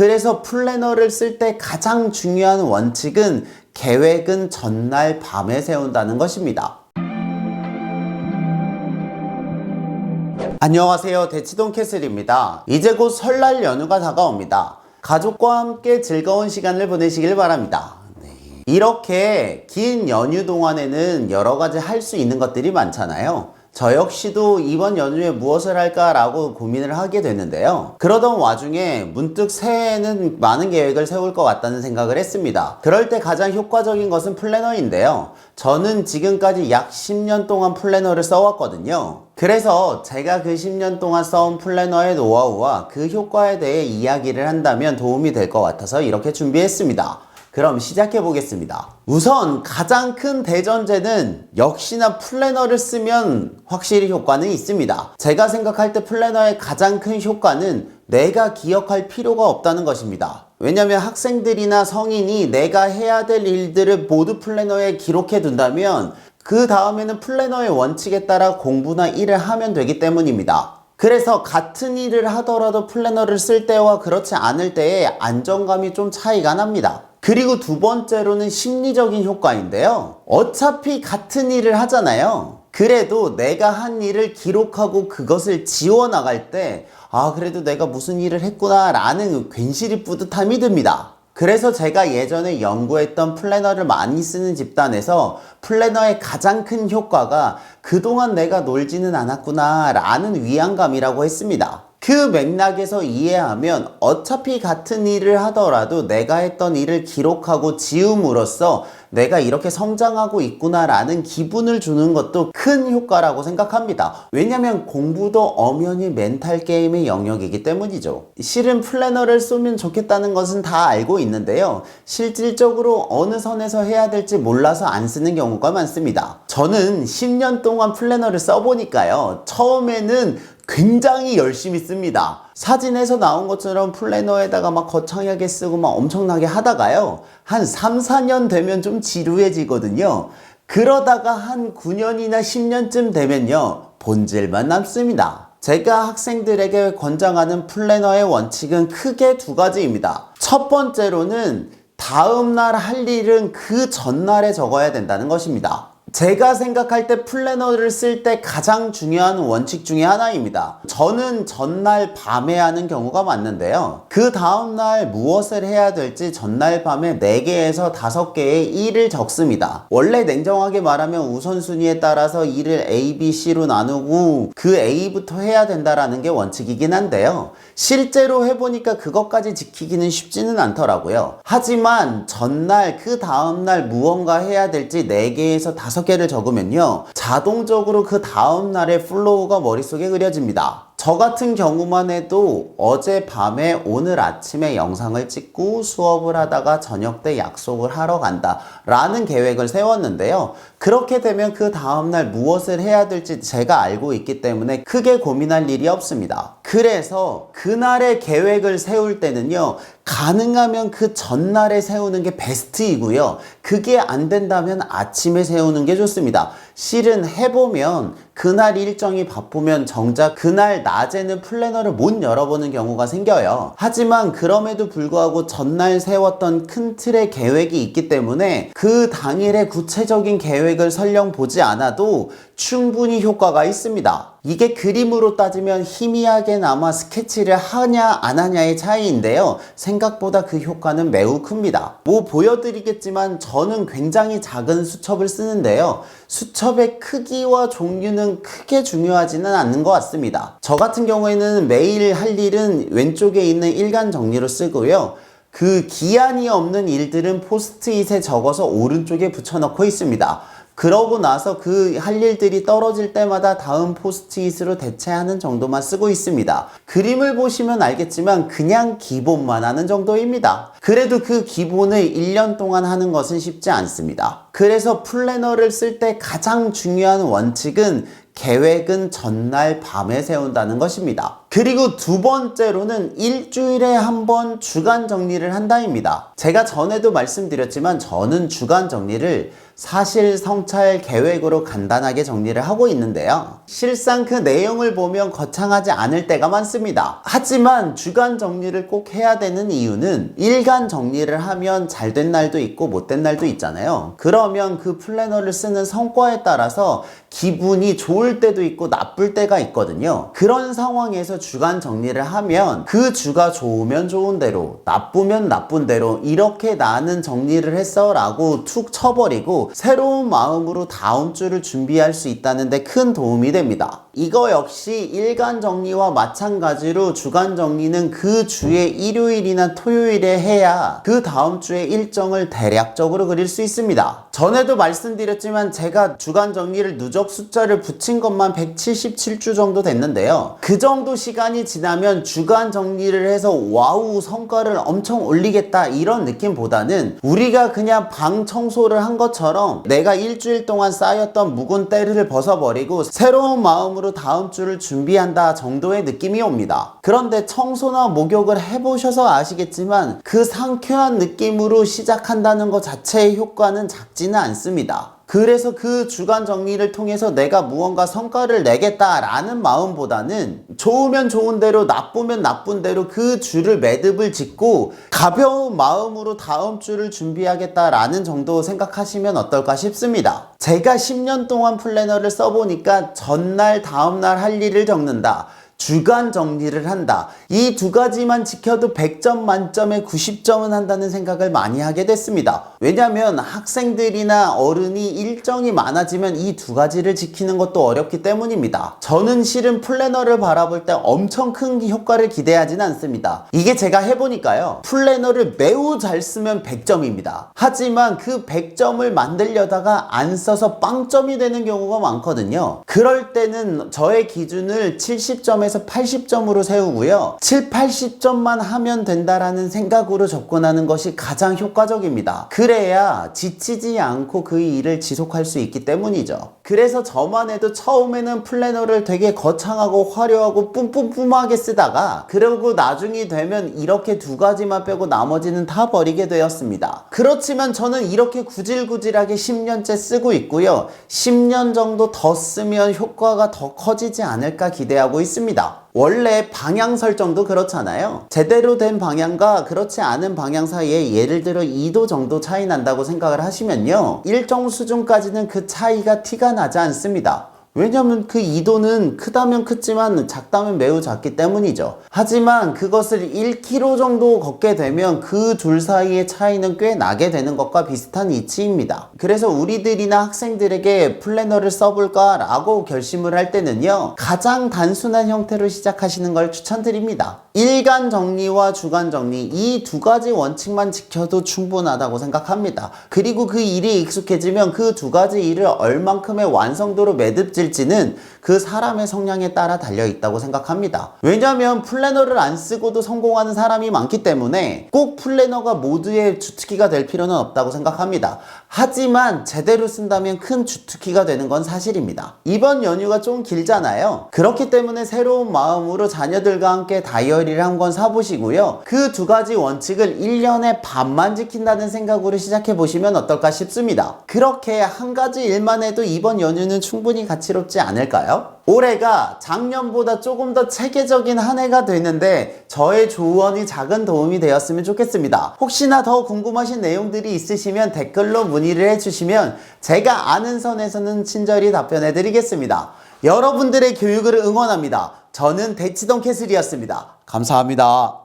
그래서 플래너를 쓸 때 가장 중요한 원칙은 계획은 전날 밤에 세운다는 것입니다. 안녕하세요. 대치동 캐슬입니다. 이제 곧 설날 연휴가 다가옵니다. 가족과 함께 즐거운 시간을 보내시길 바랍니다. 네. 이렇게 긴 연휴 동안에는 여러 가지 할 수 있는 것들이 많잖아요. 저 역시도 이번 연휴에 무엇을 할까라고 고민을 하게 됐는데요. 그러던 와중에 문득 새해에는 많은 계획을 세울 것 같다는 생각을 했습니다. 그럴 때 가장 효과적인 것은 플래너인데요. 저는 지금까지 약 10년 동안 플래너를 써왔거든요. 그래서 제가 그 10년 동안 써온 플래너의 노하우와 그 효과에 대해 이야기를 한다면 도움이 될 것 같아서 이렇게 준비했습니다. 그럼 시작해 보겠습니다. 우선 가장 큰 대전제는 역시나 플래너를 쓰면 확실히 효과는 있습니다. 제가 생각할 때 플래너의 가장 큰 효과는 내가 기억할 필요가 없다는 것입니다. 왜냐면 학생들이나 성인이 내가 해야 될 일들을 모두 플래너에 기록해 둔다면 그 다음에는 플래너의 원칙에 따라 공부나 일을 하면 되기 때문입니다. 그래서 같은 일을 하더라도 플래너를 쓸 때와 그렇지 않을 때의 안정감이 좀 차이가 납니다. 그리고 두 번째로는 심리적인 효과인데요. 어차피 같은 일을 하잖아요. 그래도 내가 한 일을 기록하고 그것을 지워나갈 때, 아, 그래도 내가 무슨 일을 했구나, 라는 괜시리 뿌듯함이 듭니다. 그래서 제가 예전에 연구했던 플래너를 많이 쓰는 집단에서 플래너의 가장 큰 효과가 그동안 내가 놀지는 않았구나 라는 위안감이라고 했습니다. 그 맥락에서 이해하면 어차피 같은 일을 하더라도 내가 했던 일을 기록하고 지움으로써 내가 이렇게 성장하고 있구나라는 기분을 주는 것도 큰 효과라고 생각합니다. 왜냐면 공부도 엄연히 멘탈 게임의 영역이기 때문이죠. 실은 플래너를 쏘면 좋겠다는 것은 다 알고 있는데요. 실질적으로 어느 선에서 해야 될지 몰라서 안 쓰는 경우가 많습니다. 저는 10년 동안 플래너를 써보니까요. 처음에는 굉장히 열심히 씁니다. 사진에서 나온 것처럼 플래너에다가 막 거창하게 쓰고 막 엄청나게 하다가요. 한 3, 4년 되면 좀 지루해지거든요. 그러다가 한 9년이나 10년쯤 되면요. 본질만 남습니다. 제가 학생들에게 권장하는 플래너의 원칙은 크게 두 가지입니다. 첫 번째로는 다음날 할 일은 그 전날에 적어야 된다는 것입니다. 제가 생각할 때 플래너를 쓸 때 가장 중요한 원칙 중에 하나입니다. 저는 전날 밤에 하는 경우가 많는데요. 그 다음날 무엇을 해야 될지 전날 밤에 4개에서 5개의 일을 적습니다. 원래 냉정하게 말하면 우선순위에 따라서 일을 A, B, C로 나누고 그 A부터 해야 된다라는 게 원칙이긴 한데요. 실제로 해보니까 그것까지 지키기는 쉽지는 않더라고요. 하지만 전날 그 다음날 무언가 해야 될지 4개에서 5 개를 적으면요. 자동적으로 그 다음날의 플로우가 머릿속에 그려집니다. 저 같은 경우만 해도 어제 밤에 오늘 아침에 영상을 찍고 수업을 하다가 저녁 때 약속을 하러 간다 라는 계획을 세웠는데요. 그렇게 되면 그 다음날 무엇을 해야 될지 제가 알고 있기 때문에 크게 고민할 일이 없습니다. 그래서 그날의 계획을 세울 때는요. 가능하면 그 전날에 세우는 게 베스트이고요. 그게 안 된다면 아침에 세우는 게 좋습니다. 실은 해보면 그날 일정이 바쁘면 정작 그날 낮에는 플래너를 못 열어보는 경우가 생겨요. 하지만 그럼에도 불구하고 전날 세웠던 큰 틀의 계획이 있기 때문에 그 당일의 구체적인 계획을 설령 보지 않아도 충분히 효과가 있습니다. 이게 그림으로 따지면 희미하게나마 스케치를 하냐 안 하냐의 차이인데요. 생각보다 그 효과는 매우 큽니다. 뭐 보여드리겠지만 저는 굉장히 작은 수첩을 쓰는데요. 수첩의 크기와 종류는 크게 중요하지는 않는 것 같습니다. 저 같은 경우에는 매일 할 일은 왼쪽에 있는 일간 정리로 쓰고요. 그 기한이 없는 일들은 포스트잇에 적어서 오른쪽에 붙여넣고 있습니다. 그러고 나서 그 할 일들이 떨어질 때마다 다음 포스트잇으로 대체하는 정도만 쓰고 있습니다. 그림을 보시면 알겠지만 그냥 기본만 하는 정도입니다. 그래도 그 기본을 1년 동안 하는 것은 쉽지 않습니다. 그래서 플래너를 쓸 때 가장 중요한 원칙은 계획은 전날 밤에 세운다는 것입니다. 그리고 두 번째로는 일주일에 한 번 주간 정리를 한다입니다. 제가 전에도 말씀드렸지만 저는 주간 정리를 사실 성찰 계획으로 간단하게 정리를 하고 있는데요. 실상 그 내용을 보면 거창하지 않을 때가 많습니다. 하지만 주간 정리를 꼭 해야 되는 이유는 일간 정리를 하면 잘 된 날도 있고 못된 날도 있잖아요. 그러면 그 플래너를 쓰는 성과에 따라서 기분이 좋을 때도 있고 나쁠 때가 있거든요. 그런 상황에서 주간 정리를 하면 그 주가 좋으면 좋은 대로, 나쁘면 나쁜 대로 이렇게 나는 정리를 했어 라고 툭 쳐버리고 새로운 마음으로 다음 주를 준비할 수 있다는데 큰 도움이 됩니다. 이거 역시 일간 정리와 마찬가지로 주간 정리는 그 주의 일요일이나 토요일에 해야 그 다음 주의 일정을 대략적으로 그릴 수 있습니다. 전에도 말씀드렸지만 제가 주간 정리를 누적 숫자를 붙인 것만 177주 정도 됐는데요. 그 정도 시 간이 지나면 주간 정리를 해서 와우 성과를 엄청 올리겠다 이런 느낌보다는 우리가 그냥 방 청소를 한 것처럼 내가 일주일 동안 쌓였던 묵은 때를 벗어버리고 새로운 마음으로 다음 주를 준비한다 정도의 느낌이 옵니다. 그런데 청소나 목욕을 해보셔서 아시겠지만 그 상쾌한 느낌으로 시작한다는 것 자체의 효과는 작지는 않습니다. 그래서 그 주간 정리를 통해서 내가 무언가 성과를 내겠다라는 마음보다는 좋으면 좋은 대로 나쁘면 나쁜 대로 그 주를 매듭을 짓고 가벼운 마음으로 다음 주를 준비하겠다라는 정도 생각하시면 어떨까 싶습니다. 제가 10년 동안 플래너를 써보니까 전날 다음날 할 일을 적는다. 주간 정리를 한다. 이 두 가지만 지켜도 100점 만점에 90점은 한다는 생각을 많이 하게 됐습니다. 왜냐하면 학생들이나 어른이 일정이 많아지면 이 두 가지를 지키는 것도 어렵기 때문입니다. 저는 실은 플래너를 바라볼 때 엄청 큰 효과를 기대하진 않습니다. 이게 제가 해보니까요. 플래너를 매우 잘 쓰면 100점입니다. 하지만 그 100점을 만들려다가 안 써서 빵점이 되는 경우가 많거든요. 그럴 때는 저의 기준을 70점에 서 80점으로 세우고요. 7, 80점만 하면 된다라는 생각으로 접근하는 것이 가장 효과적입니다. 그래야 지치지 않고 그 일을 지속할 수 있기 때문이죠. 그래서 저만 해도 처음에는 플래너를 되게 거창하고 화려하고 뿜뿜뿜하게 쓰다가 그리고 나중이 되면 이렇게 두 가지만 빼고 나머지는 다 버리게 되었습니다. 그렇지만 저는 이렇게 구질구질하게 10년째 쓰고 있고요. 10년 정도 더 쓰면 효과가 더 커지지 않을까 기대하고 있습니다. 원래 방향 설정도 그렇잖아요. 제대로 된 방향과 그렇지 않은 방향 사이에 예를 들어 2도 정도 차이 난다고 생각을 하시면요. 일정 수준까지는 그 차이가 티가 나지 않습니다. 왜냐면 그 이도는 크다면 크지만 작다면 매우 작기 때문이죠. 하지만 그것을 1km 정도 걷게 되면 그 둘 사이의 차이는 꽤 나게 되는 것과 비슷한 이치입니다. 그래서 우리들이나 학생들에게 플래너를 써볼까 라고 결심을 할 때는요. 가장 단순한 형태로 시작하시는 걸 추천드립니다. 일간 정리와 주간 정리 이 두 가지 원칙만 지켜도 충분하다고 생각합니다. 그리고 그 일이 익숙해지면 그 두 가지 일을 얼만큼의 완성도로 매듭 질지는 그 사람의 성향에 따라 달려 있다고 생각합니다. 왜냐하면 플래너를 안 쓰고도 성공하는 사람이 많기 때문에 꼭 플래너가 모두의 주특기가 될 필요는 없다고 생각합니다. 하지만 제대로 쓴다면 큰 주특기가 되는 건 사실입니다. 이번 연휴가 좀 길잖아요. 그렇기 때문에 새로운 마음으로 자녀들과 함께 다이어리를 한권 사보시고요. 그 두 가지 원칙을 1년에 반만 지킨다는 생각으로 시작해 보시면 어떨까 싶습니다. 그렇게 한 가지 일만 해도 이번 연휴는 충분히 가치롭지 않을까요? 올해가 작년보다 조금 더 체계적인 한 해가 되는데 저의 조언이 작은 도움이 되었으면 좋겠습니다. 혹시나 더 궁금하신 내용들이 있으시면 댓글로 문의를 해주시면 제가 아는 선에서는 친절히 답변해 드리겠습니다. 여러분들의 교육을 응원합니다. 저는 대치동 캐슬이었습니다. 감사합니다.